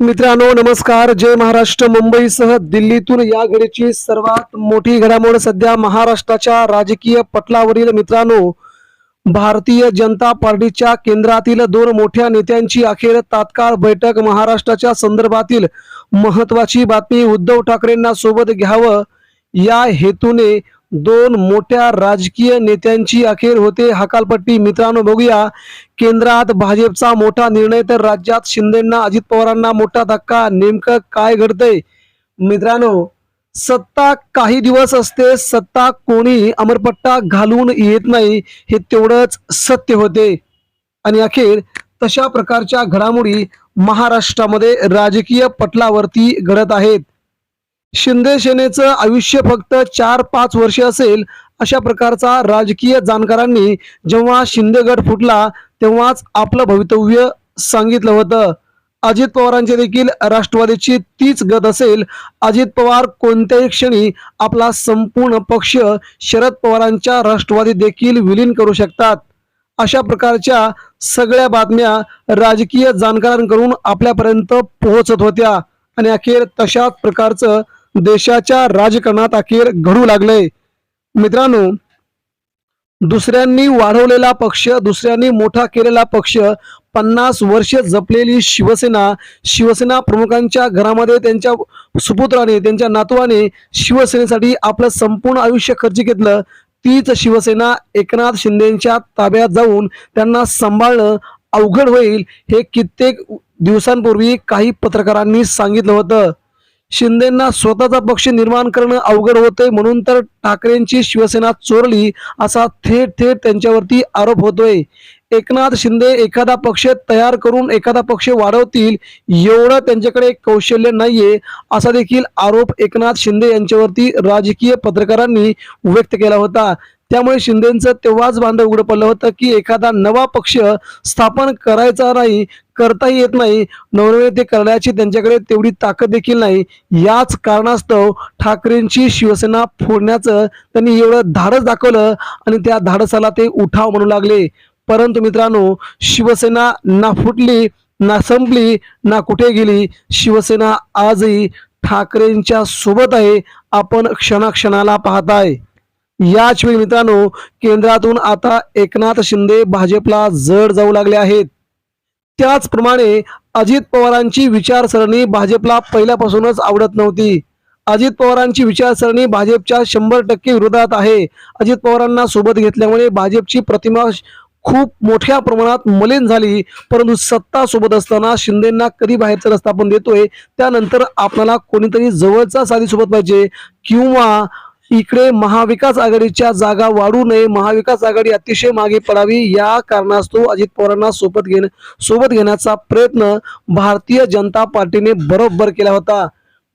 मित्रांनो नमस्कार. जय महाराष्ट्र. मुंबईसह दिल्लीतून या घडीची सर्वात मोठी घडामोड सध्या महाराष्ट्राच्या राजकीय पटलावरील मित्रांनो भारतीय जनता पार्टीच्या केंद्रातील दोन मोठ्या नेत्यांची अखेर तात्काळ बैठक महाराष्ट्राच्या संदर्भातील महत्वाची बातमी उद्धव ठाकरेंना सोबत घ्यावं या हेतूने दोन मोठ्या राजकीय नेत्यांची अखेर होते हकालपट्टी. मित्रांनो बघूया. केंद्रात भाजपचा मोठा निर्णय तर राज्यात शिंदेना अजित पवारांना मोठा धक्का. नेमकं काय घडतंय? मित्रांनो सत्ता काही दिवस असते सत्ता कोणी अमरपट्टा घालून येत नाही हे तेवढंच सत्य होते. आणि अखेर तशा प्रकारच्या घडामोडी महाराष्ट्रामध्ये राजकीय पटलावरती घडत आहेत. शिंदे सेनेचं आयुष्य फक्त चार पाच वर्ष असेल अशा प्रकारचा राजकीय जाणकारांनी जेव्हा शिंदे गट फुटला तेव्हाच आपलं भवितव्य सांगितलं होतं. अजित पवारांचे देखील राष्ट्रवादीची तीच गत असेल. अजित पवार कोणत्याही क्षणी आपला संपूर्ण पक्ष शरद पवारांच्या राष्ट्रवादी देखील विलीन करू शकतात. अशा प्रकारच्या सगळ्या बातम्या राजकीय जाणकारांकडून आपल्यापर्यंत पोहोचत होत्या. आणि अखेर तशाच प्रकारचं देशाच्या राजकारणात अखेर घडू लागलंय. मित्रांनो दुसऱ्यांनी वाढवलेला पक्ष दुसऱ्यांनी मोठा केलेला पक्ष पन्नास वर्ष जपलेली शिवसेना शिवसेना प्रमुखांच्या घरामध्ये त्यांच्या सुपुत्राने त्यांच्या नातवाने शिवसेनेसाठी आपलं संपूर्ण आयुष्य खर्च घेतलं. तीच शिवसेना एकनाथ शिंदेच्या ताब्यात जाऊन त्यांना सांभाळणं अवघड होईल हे कित्येक दिवसांपूर्वी काही पत्रकारांनी सांगितलं होतं. शिंदेना स्वतःचा पक्ष निर्माण करणं अवघड होते. म्हणून तर ठाकरेंची शिवसेना चोरली असा थेट थेट त्यांच्यावरती आरोप होतोय. एकनाथ शिंदे एखादा पक्ष तयार करून एखादा पक्ष वाढवतील एवढं त्यांच्याकडे कौशल्य नाहीये असा देखील आरोप एकनाथ शिंदे यांच्यावरती राजकीय पत्रकारांनी व्यक्त केला होता. त्यामुळे शिंदेचं तेव्हाच बांधव उघडं पडलं होतं की एखादा नवा पक्ष स्थापन करायचा नाही करताही येत नाही नवनवे ते करण्याची त्यांच्याकडे तेवढी ताकद देखील नाही. याच कारणास्तव ठाकरेंची शिवसेना फोडण्याचं त्यांनी एवढं धाडस दाखवलं आणि त्या धाडसाला ते उठाव म्हणू लागले. परंतु मित्रांनो शिवसेना ना फुटली ना संपली ना कुठे गेली. शिवसेना आजही ठाकरेंच्या सोबत आहे. आपण क्षणाक्षणाला पाहताय. याच वेळी मित्रांनो केंद्रातून आता एकनाथ शिंदे भाजपला जड जाऊ लागले आहेत. त्याचप्रमाणे अजित पवारांची विचारसरणी भाजपला पहिल्यापासूनच आवडत नव्हती. अजित पवारांची विचारसरणी भाजपच्या शंभर टक्के विरोधात आहे. अजित पवारांना सोबत घेतल्यामुळे भाजपची प्रतिमा खूप मोठ्या प्रमाणात मलिन झाली परंतु सत्ता सोबत असताना शिंदेना कधी बाहेरचा रस्ता आपण देतोय त्यानंतर आपल्याला कोणीतरी जवळचा साधी सोबत पाहिजे किंवा इकडे महाविकास आघाडीच्या जागा वाढू नये. महाविकास आघाडी अतिशय मागे पडावी. या कारणास्तव अजित पवारांना सोबत घेणे सोबत घेण्याचा प्रयत्न भारतीय जनता पार्टीने बरोबर केला होता.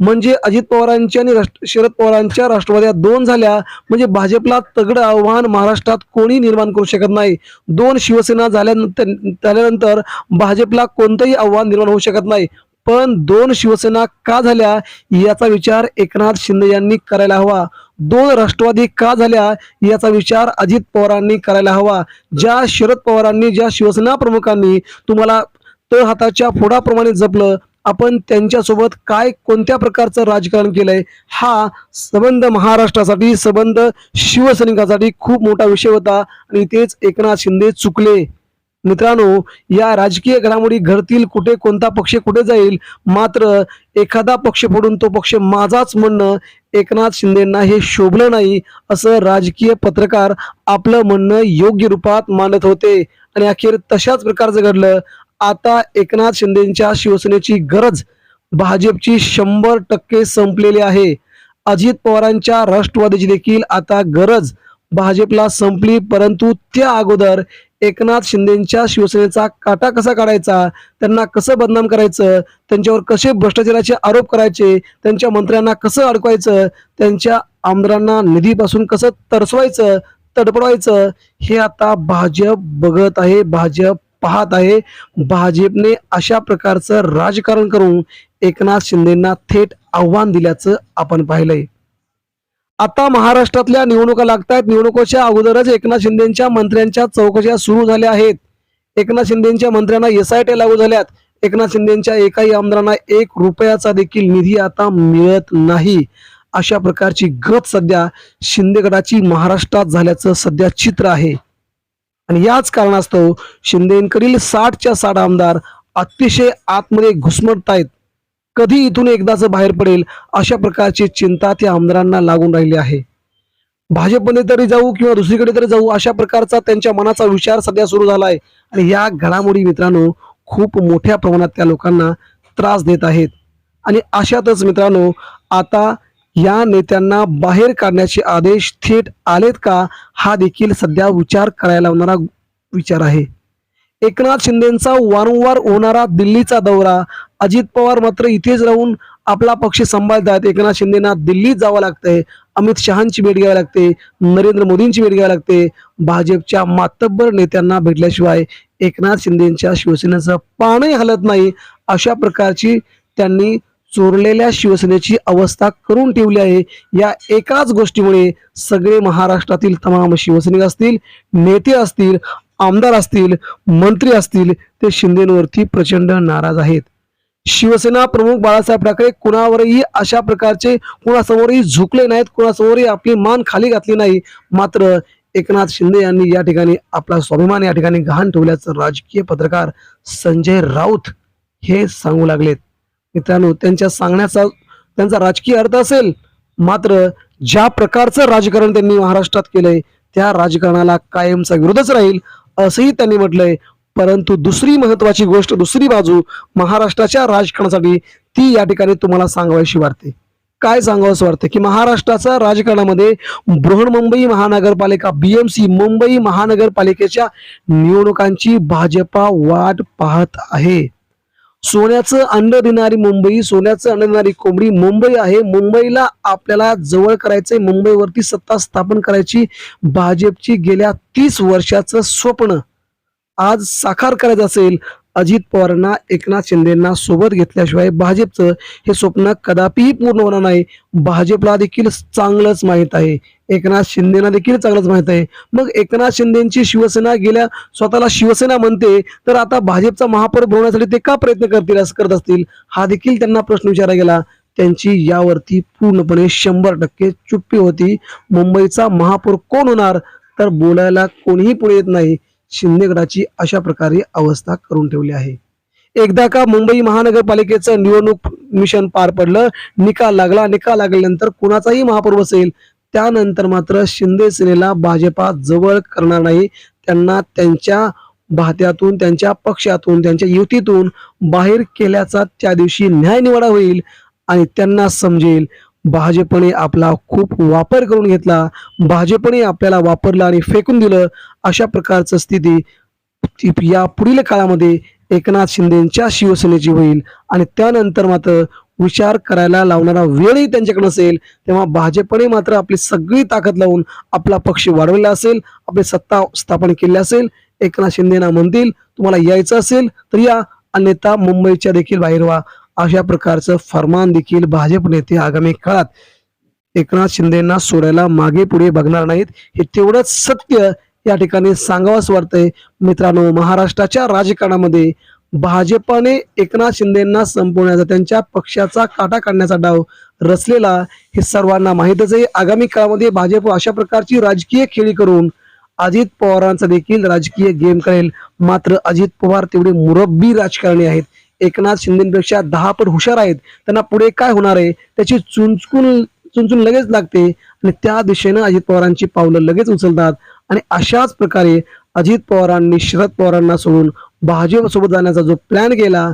म्हणजे अजित पवारांच्या आणि राष्ट्र- शरद पवारांच्या राष्ट्रवाद्या दोन झाल्या. म्हणजे भाजपला तगड आव्हान महाराष्ट्रात कोणी निर्माण करू शकत नाही. दोन शिवसेना झाल्यानंतर झाल्यानंतर भाजपला कोणतंही आव्हान निर्माण होऊ शकत नाही. पण दोन शिवसेना का झाल्या याचा विचार एकनाथ शिंदे यांनी करायला हवा. दोन राष्ट्रवादी का झाल्या याचा विचार अजित पवारांनी करायला हवा. ज्या शरद पवारांनी ज्या शिवसेना प्रमुखांनी तुम्हाला तळ हाताच्या फोडाप्रमाणे जपलं आपण त्यांच्यासोबत काय कोणत्या प्रकारचं राजकारण केलंय हा संबंध महाराष्ट्रासाठी संबंध शिवसैनिकासाठी खूप मोठा विषय होता आणि तेच एकनाथ शिंदे चुकले. मित्रांनो या राजकीय घडामोडी घडतील कुठे कोणता पक्ष कुठे जाईल मात्र एखादा पक्ष फोडून तो पक्ष माझाच म्हणणं एकनाथ शिंदेना हे शोभलं नाही असं राजकीय पत्रकार आपलं म्हणणं योग्य रूपात मानत होते. आणि अखेर तशाच प्रकारचं घडलं. आता एकनाथ शिंदेच्या शिवसेनेची गरज भाजपची शंभर टक्के संपलेली आहे. अजित पवारांच्या राष्ट्रवादीची देखील आता गरज भाजपला संपली परंतु त्या अगोदर एकनाथ शिंदेच्या शिवसेनेचा काटा कसा काढायचा? त्यांना कसं बदनाम करायचं? त्यांच्यावर कसे भ्रष्टाचाराचे आरोप करायचे? त्यांच्या मंत्र्यांना कसं अडकवायचं? त्यांच्या आमदारांना निधीपासून कसं तरसवायचं? तडपडवायचं? हे आता भाजप बघत आहे भाजप पाहत आहे. भाजपने अशा प्रकारचं राजकारण करून एकनाथ शिंदेना थेट आव्हान दिल्याचं आपण पाहिलंय. आता महाराष्ट्रातल्या निवडणुका लागतायत. निवडणुकीच्या अगोदरच एकनाथ शिंदेच्या मंत्र्यांच्या चौकशा सुरू झाल्या आहेत. एकनाथ शिंदेच्या मंत्र्यांना एस आय टी लागू झाल्यात. एकनाथ शिंदेच्या एकाही आमदारांना एक रुपयाचा देखील निधी आता मिळत नाही. अशा प्रकारची गत सध्या शिंदे गटाची महाराष्ट्रात झाल्याचं सध्या चित्र आहे. आणि याच कारणास्तव शिंदेकडील साठच्या साठ आमदार अतिशय आतमध्ये घुसमटत आहेत कधी इथून एकदाच बाहेर पडेल अशा प्रकारची चिंता त्या आमदारांना लागून राहिली आहे. भाजपमध्ये तरी जाऊ किंवा दुसरीकडे तरी जाऊ अशा प्रकारचा त्यांच्या मनाचा विचार सध्या सुरू झाला आहे आणि या घडामोडी मित्रांनो खूप मोठ्या प्रमाणात त्या लोकांना त्रास देत आहेत. आणि अशातच मित्रांनो आता या नेत्यांना बाहेर काढण्याचे आदेश थेट आलेत का हा देखील सध्या विचार करायला लावणारा विचार आहे. एकनाथ शिंदेचा वारंवार होणारा दिल्लीचा दौरा अजित पवार मात्र इथेच राहून आपला पक्ष सांभाळतात. एकनाथ शिंदेना दिल्लीत जावं लागतंय. अमित शहांची भेट घ्यावी लागते. नरेंद्र मोदींची भेट घ्यावी लागते. भाजपच्या मातब्बर नेत्यांना भेटल्याशिवाय एकनाथ शिंदेच्या शिवसेनेचं पाणी हलत नाही. अशा प्रकारची त्यांनी चोरलेल्या शिवसेनेची अवस्था करून ठेवली आहे. या एकाच गोष्टीमुळे सगळे महाराष्ट्रातील तमाम शिवसैनिक असतील नेते असतील आमदार असतील मंत्री असतील ते शिंदेवरती प्रचंड नाराज आहेत. शिवसेना प्रमुख बाळासाहेब ठाकरे कुणावरही अशा प्रकारचे कुणासमोरही झुकले नाहीत कुणासमोरही आपली मान खाली घातली नाही. मात्र एकनाथ शिंदे यांनी या ठिकाणी आपला स्वाभिमान या ठिकाणी गहाण ठेवल्याचं राजकीय पत्रकार संजय राऊत हे सांगू लागलेत. मित्रांनो त्यांच्या सांगण्याचा त्यांचा राजकीय अर्थ असेल मात्र ज्या प्रकारचं राजकारण त्यांनी महाराष्ट्रात केलंय त्या राजकारणाला कायमचा विरोधच राहील असंही त्यांनी म्हटलंय. परंतु दुसरी महत्वाची गोष्ट दुसरी बाजू महाराष्ट्राच्या राजकारणासाठी ती या ठिकाणी तुम्हाला सांगावीशी वाटते. काय सांगावंसं वाटतं? की महाराष्ट्राच्या राजकारणामध्ये बृहन्मुंबई महानगरपालिका बीएमसी मुंबई महानगरपालिकेच्या निवडणुकांची भाजपा वाट पाहत आहे. सोन्याचं अंड देणारी मुंबई सोन्याचं अंड देणारी कोंबडी मुंबई आहे. मुंबईला आपल्याला जवळ करायचंय मुंबईवरती सत्ता स्थापन करायची भाजपची गेल्या तीस वर्षाचं स्वप्न. आज साकार करायचं असेल अजित पवारांना एकनाथ शिंदेना सोबत घेतल्याशिवाय भाजपचं हे स्वप्न कदापिही पूर्ण होणार नाही. भाजपला देखील चांगलंच माहीत आहे. एकनाथ शिंदेना देखील चांगलंच माहीत आहे. मग एकनाथ शिंदेची शिवसेना गेल्या स्वतःला शिवसेना म्हणते तर आता भाजपचा महापौर बनवण्यासाठी ते का प्रयत्न करतील असं करत असतील? हा देखील त्यांना प्रश्न विचारला गेला. त्यांची यावरती पूर्णपणे शंभर टक्के चुप्पी होती. मुंबईचा महापौर कोण होणार? तर बोलायला कोणीही पुढे येत नाही. शिंदेगडाची अशा प्रकारे अवस्था करून ठेवली आहे. एकदा का मुंबई महानगरपालिकेचं निवडणूक मिशन पार पडलं निकाल लागला निकाल लागल्यानंतर कुणाचाही महापौर बसेल त्यानंतर मात्र शिंदे सेनेला भाजपा जवळ करणार नाही. त्यांना त्यांच्या भात्यातून त्यांच्या पक्षातून त्यांच्या युतीतून बाहेर केल्याचा त्या दिवशी न्यायनिवाडा होईल आणि त्यांना समजेल. भाजपने आपला खूप वापर करून घेतला. भाजपने आपल्याला वापरलं आणि फेकून दिलं. अशा प्रकारचं स्थिती या पुढील काळामध्ये एकनाथ शिंदेच्या शिवसेनेची होईल. आणि त्यानंतर मात्र विचार करायला लावणारा वेळही त्यांच्याकडे असेल तेव्हा भाजपने मात्र आपली सगळी ताकद लावून आपला पक्ष वाढवलेला असेल आपली सत्ता स्थापन केली असेल. एकनाथ शिंदेना म्हणतील तुम्हाला यायचं असेल तर या अन्यथा मुंबईच्या देखील बाहेर व्हा. अशा प्रकारचं फरमान देखील भाजप नेते आगामी काळात एकनाथ शिंदेना सोडायला मागे पुढे बघणार नाहीत. हे तेवढंच सत्य या ठिकाणी सांगावंच वाटतंय. मित्रांनो महाराष्ट्राच्या राजकारणामध्ये भाजपाने एकनाथ शिंदेना संपवण्याचा त्यांच्या पक्षाचा काटा काढण्याचा डाव रचलेला हे सर्वांना माहीतच आहे. आगामी काळामध्ये भाजप अशा प्रकारची राजकीय खेळी करून अजित पवारांचा देखील राजकीय गेम करेल. मात्र अजित पवार तेवढे मुरब्बी राजकारणी आहेत. एकनाथ शिंदेपेक्षा दहा पट हुशार आहेत. त्यांना पुढे काय होणार आहे? त्याची चुंचकून चुंचून लगेच लागते आणि त्या दिशेनं अजित पवारांची पावलं लगेच उचलतात. आणि अशाच प्रकारे अजित पवारांनी शरद पवारांना सोडून भाजपसोबत जाण्याचा जो प्लॅन केला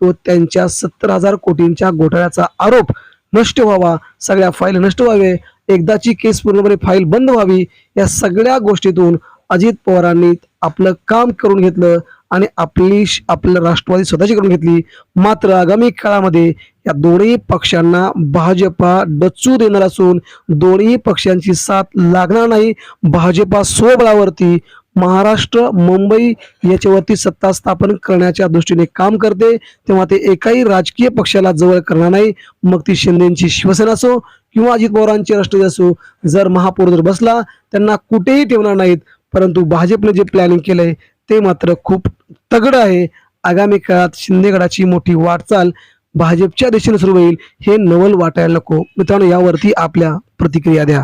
तो त्यांच्या सत्तर हजार कोटींच्या घोटाळ्याचा आरोप नष्ट व्हावा सगळ्या फाईल नष्ट व्हावे एकदाची केस पूर्णपणे फाईल बंद व्हावी या सगळ्या गोष्टीतून अजित पवारांनी आपलं काम करून घेतलं. आणि आपली श- आपलं राष्ट्रवादी स्वतःची करून घेतली. मात्र आगामी काळामध्ये या दोन्ही पक्षांना भाजपा डचू देणार असून दोन्ही पक्षांची साथ लागणार नाही. भाजपा स्वबळावरती महाराष्ट्र मुंबई याच्यावरती सत्ता स्थापन करण्याच्या दृष्टीने काम करते. तेव्हा ते एकाही राजकीय पक्षाला जवळ करणार नाही. मग ती शिंदेची शिवसेना असो किंवा अजित पवारांची राष्ट्रवादी असो जर महापौर जर बसला त्यांना कुठेही ठेवणार नाहीत. परंतु भाजपने जे प्लॅनिंग केलंय ते मात्र खूप तगड आहे. आगामी काळात शिंदेगडाची मोठी वाटचाल भाजपच्या दिशेने सुरू होईल हे नवल वाटायला नको. मित्रांनो यावरती आपल्या प्रतिक्रिया द्या.